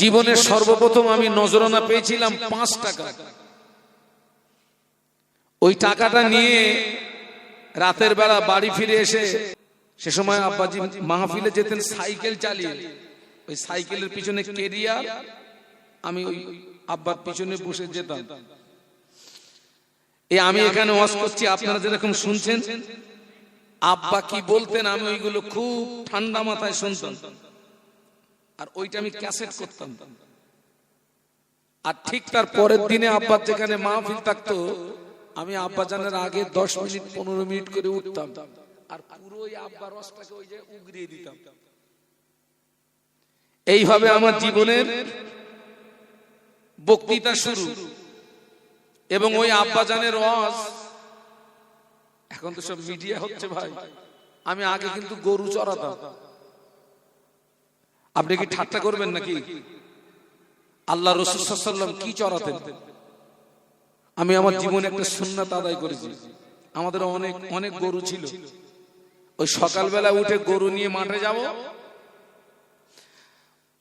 জীবনের সর্বপ্রথম আমি নজরানা পেয়েছিলাম পাঁচ টাকা। ওই টাকাটা নিয়ে রাতের বেলা বাড়ি ফিরে এসে সে সময় আব্বাজি মাহফিলে যেতেন সাইকেল চালিয়ে। ওই সাইকেলের পিছনে কেরিয়ার, আমি ওই আব্বার পিছনে বসে যেতাম। এই আমি এখানে ওয়াজ করছি, আপনারা যেরকম শুনছেন, আব্বা কি বলতেন আমি ওইগুলো খুব ঠান্ডা মাথায় শুনতাম। আর ওইটা আমি ক্যাসেট করতাম। আর ঠিক তার পরের দিনে আব্বার যেখানে মাহফিল থাকতো আমি আব্বা জানার আগে দশ মিনিট পনেরো মিনিট করে উঠতাম। আর পুরো আব্বার রসটাকে ওই যে উগরিয়ে দিতাম। এইভাবে আমার জীবনের বক্তৃতা শুরু। এবং ওই আব্বাজানের রস এখন তো সব মিডিয়া হচ্ছে ভাই। আমি আগে কিন্তু গরু চড়াতাম। আপনি কি ঠাট্টা করবেন নাকি? আল্লাহ রসুল্লাম কি চড়াতেন? আমি আমার জীবনে একটা সুন্নাত আদায় করেছি। আমাদের অনেক অনেক গরু ছিল। ওই সকালবেলা উঠে গরু নিয়ে মাঠে যাব।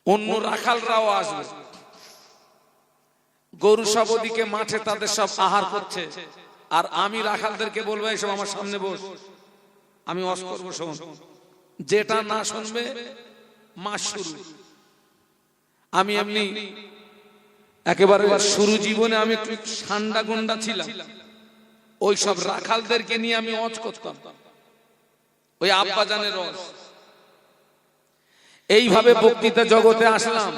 অন্য রাখালরাও আসবে। গরু সব ওদিকে, মাঠে তাদের সব আহার করছে। আর আমি রাখালদেরকে বলব, এসব আমার সামনে বস। আমি অস করব, শোন। যেটা না শুনবে মাস শুরু। আমি এমনি একেবারে শুরু জীবনে আমি একটু ঠান্ডা গন্ডা ছিলাম। ওই সব রাখালদেরকে নিয়ে আমি অজ করতাম। ওই আব্বাজানের রস এইভাবে বক্তৃতা জগতে আসলাম।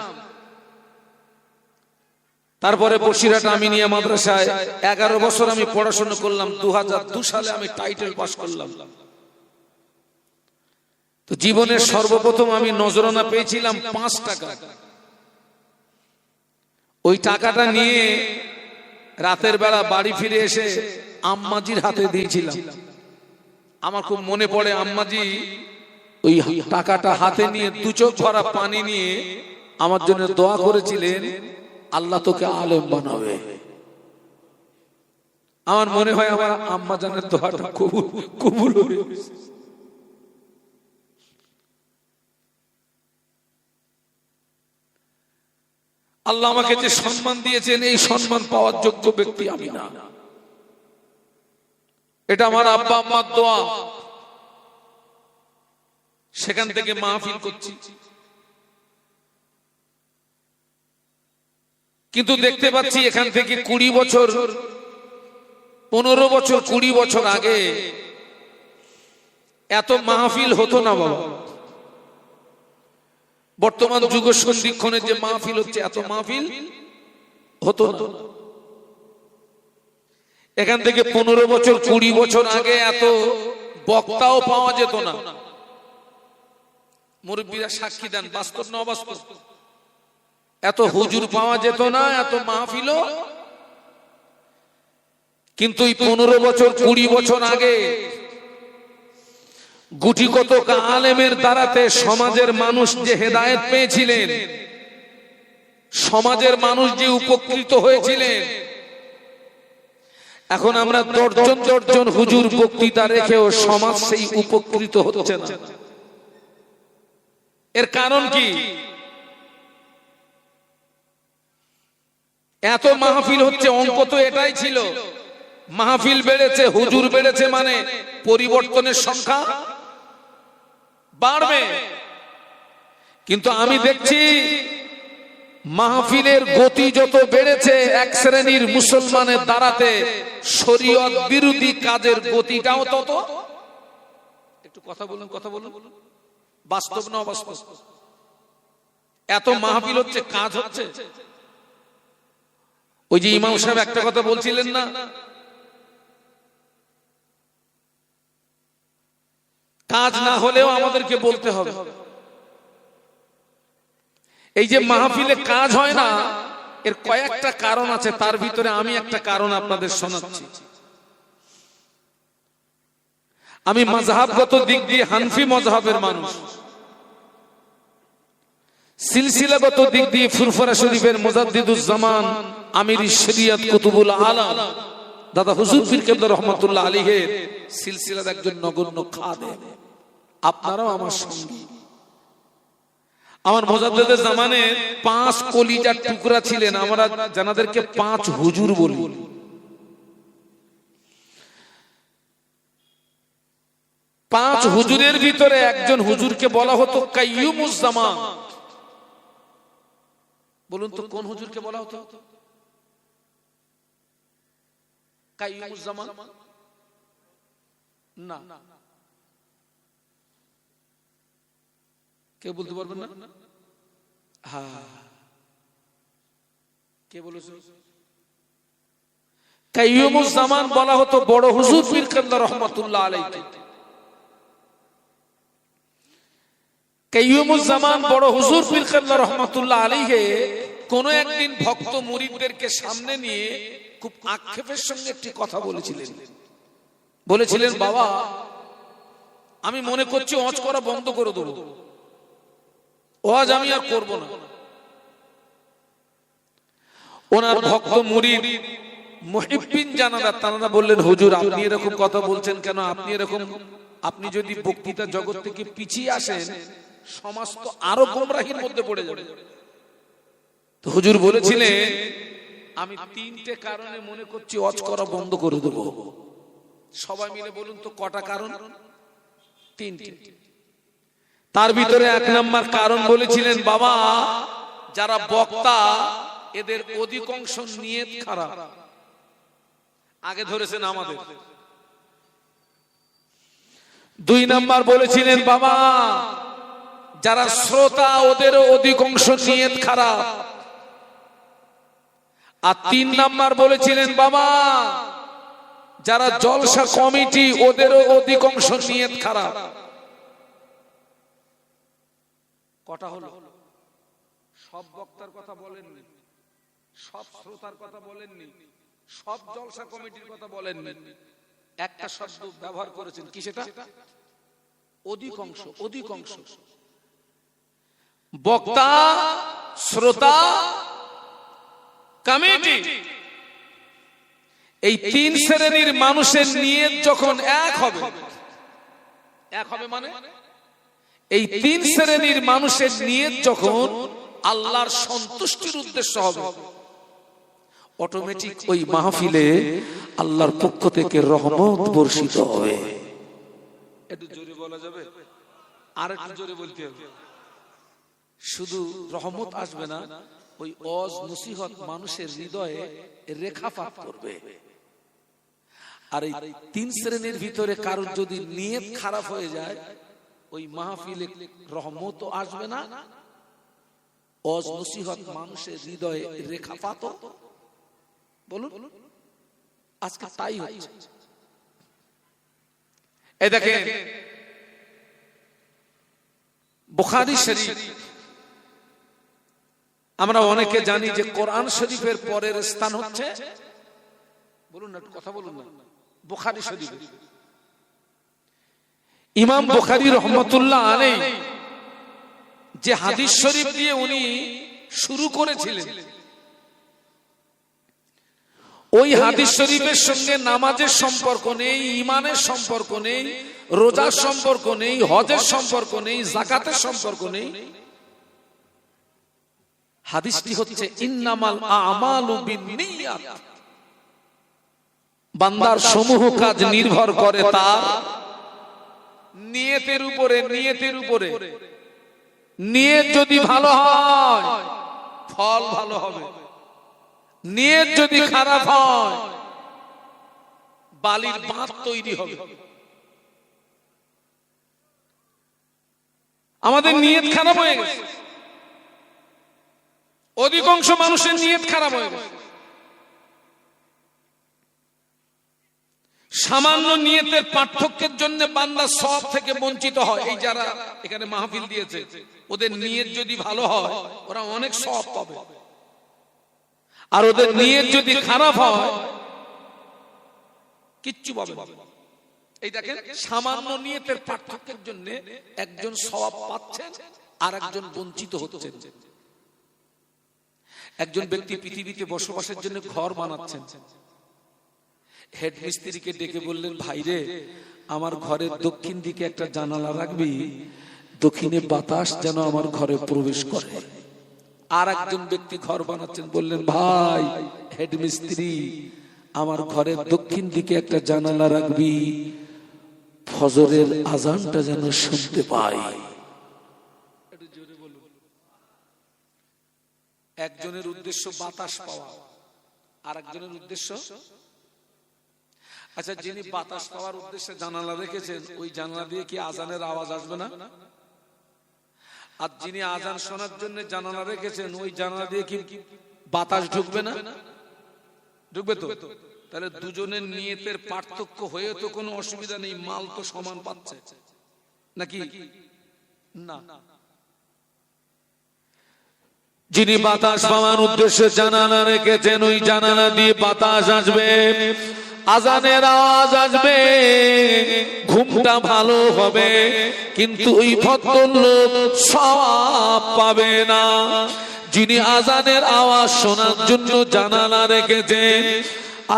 তারপরে বসিরহাট আমি নিয়ে মাদ্রাসায় এগারো বছর আমি পড়াশোনা করলাম। দু দু সালে আমি টাইটেল পাস করলাম। তো জীবনের সর্বপ্রথম আমি নজরানা পেয়েছিলাম পাঁচ টাকা। ওই টাকাটা নিয়ে রাতের বেলা বাড়ি ফিরে এসে আম্মাজির হাতে দিয়েছিলাম। আমার খুব মনে পড়ে আম্মাজি ওই টাকাটা হাতে নিয়ে দু চোখ ভরা পানি নিয়ে আমার জন্য দোয়া করেছিলেন আল্লাহ তোকে আলেম বানাবে। আমার মনে হয় আমার আম্মা জানের দোয়াটা কবুল কবুল হয়ে আল্লাহ আমাকে যে সম্মান দিয়েছেন, এই সম্মান পাওয়ার যোগ্য ব্যক্তি আমি না। এটা আমার আব্বা আম্মার দোয়া। সেখান থেকে মাহফিল করছি। কিন্তু দেখতে পাচ্ছি এখান থেকে কুড়ি বছর, পনেরো বছর, কুড়ি বছর আগে এত মাহফিল হতো না বাবা। বর্তমান যুগ সন্ধিক্ষণের যে মাহফিল হচ্ছে এত মাহফিল হতো না। এখান থেকে পনেরো বছর কুড়ি বছর আগে এত বক্তাও পাওয়া যেত না। মুরব্বীরা সাক্ষী দেন বাস্তব না অবাস্তব? এত হুজুর পাওয়া যেত না এত মাহফিল। কিন্তু এই পনেরো বছর কুড়ি বছর আগে গুটি কত আলেমের দ্বারাতে সমাজের মানুষ যে হেদায়েত পেয়েছিলেন, সমাজের মানুষ যে উপকৃত হয়েছিলেন, এখন আমরা দর্জন দর্জন হুজুর বক্তৃতা রেখেও সমাজ সেই উপকৃত হচ্ছে না। এর কারণ কি? এত মাহফিল হচ্ছে, অঙ্ক তো এটাই ছিল। মাহফিল বেড়েছে, হুজুর বেড়েছে মানে পরিবর্তনের সংখ্যা বাড়বে। কিন্তু আমি দেখছি মাহফিলের গতি যত বেড়েছে এক শ্রেণির মুসলমানের দ্বারাতে শরীয়ত বিরোধী কাজের গতিটাও তত। একটু কথা বলুন কথা বলুন। বাস্তব না অবাস্তব? এত মাহফিল হচ্ছে কাজ হচ্ছে। ওই যে ইমাম সাহেব একটা কথা বলছিলেন না কাজ না হলেও আমাদেরকে বলতে হবে। এই যে মাহফিলে কাজ হয় না, এর কয়েকটা কারণ আছে, তার ভিতরে আমি একটা কারণ আপনাদের শোনাচ্ছি। আমি মজাহাবগত দিক দিয়ে হানফি মজাহাবের মানুষ। সিলসিলাগত দিক দিয়ে ফুরফরা শরীফের মোজাদ্দিদুজ্জামান আমির শরিয়ত কুতুবুল আলম দাদা হুজুর কেবলা রহমতুল্লাহ আলীহের সিলসিলার একজন নগণ্য খাদে আপনারাও আমার সঙ্গী। আমার মোজাদ্দেদের জামানে পাঁচ কলিজার টুকরা ছিলেন, আমরা জানাদেরকে পাঁচ হুজুর বলি। পাঁচ হুজুরের ভিতরে একজন হুজুরকে বলা হতো কাইয়ুমুজ্জামান বলুন তো, কোন হুজুরকে বলা হতো? কাইয়ুমুজ্জামান না। কে বলতে পারবেন না? হ্যাঁ কে বলেছে? কাইয়ুমুজ্জামান বলা হতো বড় হুজুর পীর কাল্লা রহমাতুল্লাহ আলাইহি। কাইয়ুমুজ্জামান বড় হুজুর পীর কাল্লা রহমাতুল্লাহ আলাইহি। কোন একদিন ভক্ত মুরিদদেরকে সামনে নিয়ে খুব আক্ষেপের সঙ্গে একটি কথা বলেছিলেন। বলেছিলেন। বাবা আমি মনে করছি অজ করা বন্ধ করে দেবো। ওয়াজ আমি আর করব না। ওনার ভক্ত মুরিদ মুহিব্বিন জানারা তারা বললেন হুজুর আপনি এরকম কথা বলছেন কেন? আপনি এরকম আপনি যদি বক্তৃতা জগৎ থেকে পিছিয়ে আসেন সমাজ তো আরও গোমরাহির মধ্যে পড়ে যাবে। তো হুজুর বলেছিলেন আমি তিনটে কারণে মনে করছি অজ করা বন্ধ করে দেব। সবাই মিলে বলুন তো কটা কারণ? তিনটে। তার ভিতরে এক নম্বর কারণ বলেছিলেন, বাবা, যারা বক্তা, এদের অধিকাংশ নিয়ত খারাপ। আগে ধরেছেন আমাদের। দুই নাম্বার বলেছিলেন, বাবা, যারা শ্রোতা, ওদের অধিকাংশ নিয়ত খারাপ। আর তিন নাম্বার বলেছিলেন, বাবা, যারা জলসা কমিটি, ওদেরও অধিকাংশ নিয়ত খারাপ। কটা হলো? সব বক্তার কথা বলেননি সব শ্রোতার কথা বলেননি সব জলসা কমিটির কথা বলেননি। একটা শব্দ ব্যবহার করেছেন কি সেটা? অধিকাংশ অধিকাংশ বক্তা শ্রোতা কমিটি। এই তিন শ্রেণির মানুষের নিয়ে যখন এক হবে এক হবে মানে? এই তিন শ্রেণির মানুষের নিয়ে যখন আল্লাহর সন্তুষ্টির উদ্দেশ্য হবে অটোমেটিক ওই মাহফিলে আল্লাহর পক্ষ থেকে রহমত বর্ষিত হবে। একটু জোরে বলা যাবে? আর একটু জোরে বলতে হবে। শুধু রহমত আসবে না ওই অজ নসিহত মানুষের হৃদয়ে রেখাপাত করবে। আর এই তিন শ্রেণির ভিতরে কারোর যদি নিয়ত খারাপ হয়ে যায় ওই মাহফিলে রহমত আসবে না? অজ মানুষের হৃদয়ে রেখাপাত বলুন। আজকে তাই হচ্ছে। এই দেখেন, বুখারী শরীফ, আমরা অনেকে জানি যে কোরআন শরীফের পরের স্থান হচ্ছে, বলুন না কথা বলুন না, বুখারী শরীফ ইমাম বুখারী রহমতুল্লাহ আলাই যে হাদিস শরীফ দিয়ে উনি শুরু করেছিলেন। ওই হাদিস শরীফের সঙ্গে নামাজের সম্পর্ক নেই ইমানের সম্পর্ক নেই রোজার সম্পর্ক নেই হজের সম্পর্ক নেই জাকাতের সম্পর্ক নেই। হাদিসটি হচ্ছে ইন্নামাল আমালু বান্দার সমূহ কাজ নির্ভর করে তার। নিয়তের উপরে নিয়তের উপরে। নিয়ত যদি ভালো হয়, ফল ভালো হবে। নিয়ত যদি খারাপ হয়, বালির বাঁধ তৈরি হবে। আমাদের নিয়ত খারাপ হয়ে গেছে। অধিকাংশ মানুষের নিয়ত খারাপ হয়ে গেছে। সামান্য নিয়তের পার্থক্যের জন্য বান্দা সব থেকে বঞ্চিত হয়। এই যারা এখানে মাহফিল দিয়েছে, ওদের নিয়ত যদি ভালো হয়, ওরা অনেক সব পাবে। আর ওদের নিয়ত যদি খারাপ হয়, কিচ্ছু পাবে। এই দেখেন, সামান্য নিয়তের পার্থক্যের জন্য একজন সওয়াব পাচ্ছেন আর একজন বঞ্চিত হচ্ছেন। একজন ব্যক্তি পৃথিবীতে বসবাসের জন্য ঘর বানাচ্ছেন। হেড মিস্ত্রিকে ডেকে বললেন ভাইরে আমার ঘরের দক্ষিণ দিকে একটা জানালা রাখবি, দক্ষিণে বাতাস যেন আমার ঘরে প্রবেশ করে। আর একজন ব্যক্তি ঘর বানাচ্ছেন, বললেন, ভাই হেডমিস্ত্রি আমার ঘরের দক্ষিণ দিকে একটা জানালা রাখবি, ফজরের আজানটা যেন শুনতে পাই। একজনের উদ্দেশ্য বাতাস পাওয়া আর একজনের উদ্দেশ্য আচ্ছা যিনি বাতাস পাওয়ার উদ্দেশ্যে জানালা রেখেছেন ওই জানালা দিয়ে কি আজানের আওয়াজ আসবে না? আর যিনি আজান শোনার জন্য জানালা রেখেছেন ওই জানালা দিয়ে কি বাতাস ঢুকবে না? ঢুকবে তো। তাহলে দুজনের নিয়তের পার্থক্য হয়ে তো কোনো অসুবিধা নেই মাল তো সমান পাচ্ছে। নাকি? না। যিনি বাতাস পাওয়ার উদ্দেশ্যে জানালা রেখেছেন ওই জানালা দিয়ে বাতাস আসবে। আজানের আওয়াজ আসবে, ঘুমটা ভালো হবে, কিন্তু ওই ভদ্রলোক সওয়াব পাবে না। যিনি আজানের আওয়াজ শোনার জন্য জানালা রেখেছেন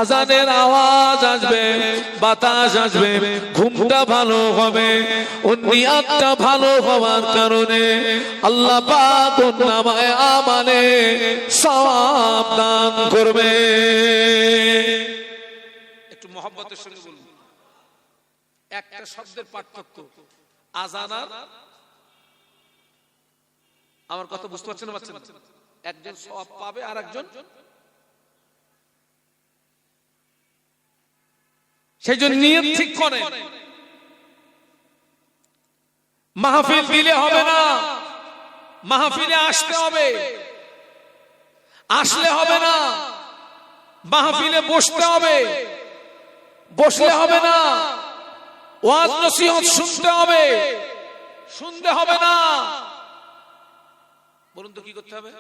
আজানের আওয়াজ আসবে, বাতাস আসবে, ঘুমটা ভালো হবে নিয়াতটা ভালো হওয়ার কারণে আল্লাহ আমানে সওয়াব দান করবে। মহব্বতের সঙ্গে বলুন। একটা শব্দের পার্থক্য। আজান আর আমার কথা বুঝতে পারছেন না পারছেন একজন সওয়াব পাবে আর একজন? সেই জন্য নিয়ত ঠিক করে। মাহফিল দিলে হবে না। মাহফিলে আসতে হবে। আসলে হবে না। মাহফিলে বসতে হবে। বসলে হবে না। ওয়াজ নসিহত শুনতে হবে। শুনতে হবে। না। বলুন তো কি করতে হবে?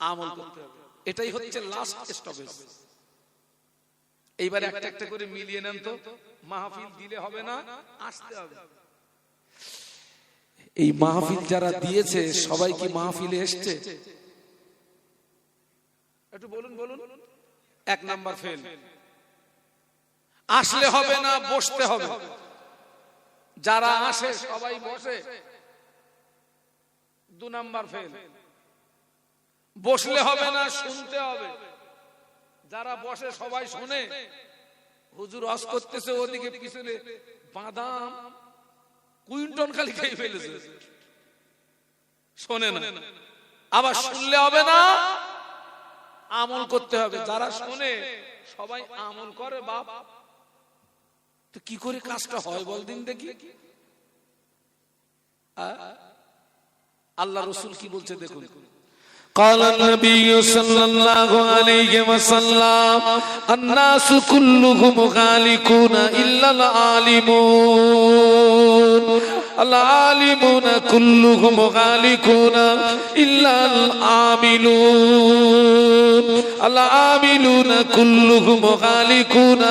আমল করতে হবে। এটাই হচ্ছে লাস্ট স্টপেজ এইবার একটা একটা করে মিলিয়ে নেন তো। মাহফিল দিলে হবে না আসতে হবে। এই মাহফিল যারা দিয়েছে সবাই কি মাহফিলে এসছে? একটু বলুন বলুন। এক নাম্বার ফেল আসলে হবে না বসতে হবে। যারা আসে সবাই বসে। দু নাম্বার ফেল। বসলে হবে না শুনতে হবে। যারা বসে সবাই শুনে। হুজুর অস করতেছে ওদিকে পিছনে। বাদাম। কুইন্টন খালি খেয়ে ফেলেছে। শোনে না। আবার শুনলে হবে না আমল করতে হবে। যারা শোনে সবাই আমল করে বাপ। তো কি করে কাজটা হয় বল দিন দেখি আ? আল্লাহ রসুল কি বলছে দেখুন قال النبي صلى الله عليه وسلم الناس كلهم غالكون إلا العالمون العالمون كلهم غالكون إلا العاملون العاملون كلهم غالكون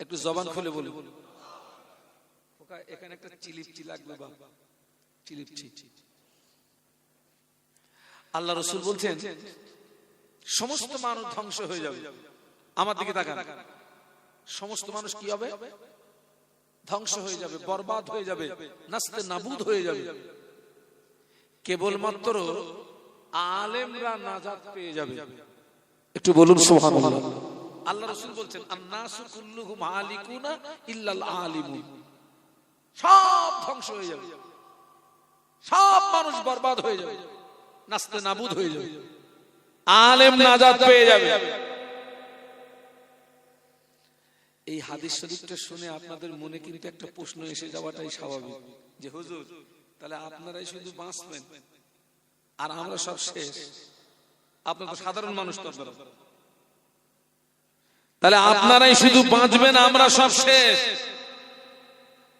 একটু জবান বলুন। একটা আল্লাহ রসুল বলছেন, সমস্ত মানুষ ধ্বংস হয়ে যাবে। আমার দিকে তাকান। সমস্ত মানুষ কি হবে? ধ্বংস হয়ে যাবে, বরবাদ হয়ে যাবে নাস্তে নাবুদ হয়ে যাবে। কেবলমাত্র আলেমরা নাজাত পেয়ে যাবে। একটু বলুন সুবহানাল্লাহ। আল্লাহ রসুল বলছেন আন্নাসু কুল্লুহুম হালিকুনা ইল্লাল আলিমুন। সব ধ্বংস হয়ে যাবে। সব মানুষ বরবাদ হয়ে যাবে। নাস্তে নাবুদ হয়ে যাবে। আলেম নাজাত পেয়ে যাবে। এই হাদিস শরীফটা শুনে আপনাদের মনে কিন্তু একটা প্রশ্ন এসে যাওয়াটাই স্বাভাবিক। যে হুজুর তাহলে আপনারাই শুধু বাঁচবেন। আর আমরা সব শেষ। আপনার সাধারণ মানুষ তো তাহলে আপনারাই শুধু বাঁচবেন, আমরা সব শেষ।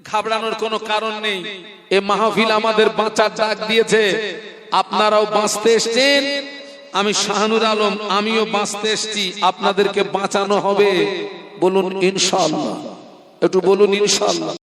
ঘাবড়ানোর কোনো কারণ নেই। এ মাহফিল আমাদের বাঁচার ডাক দিয়েছে। আপনারাও বাঁচতে এসছেন। আমি শাহানুর আলম, আমিও বাঁচতে এসছি। আপনাদেরকে বাঁচানো হবে। বলুন, ইনশাআল্লাহ। একটু বলুন, ইনশাআল্লাহ।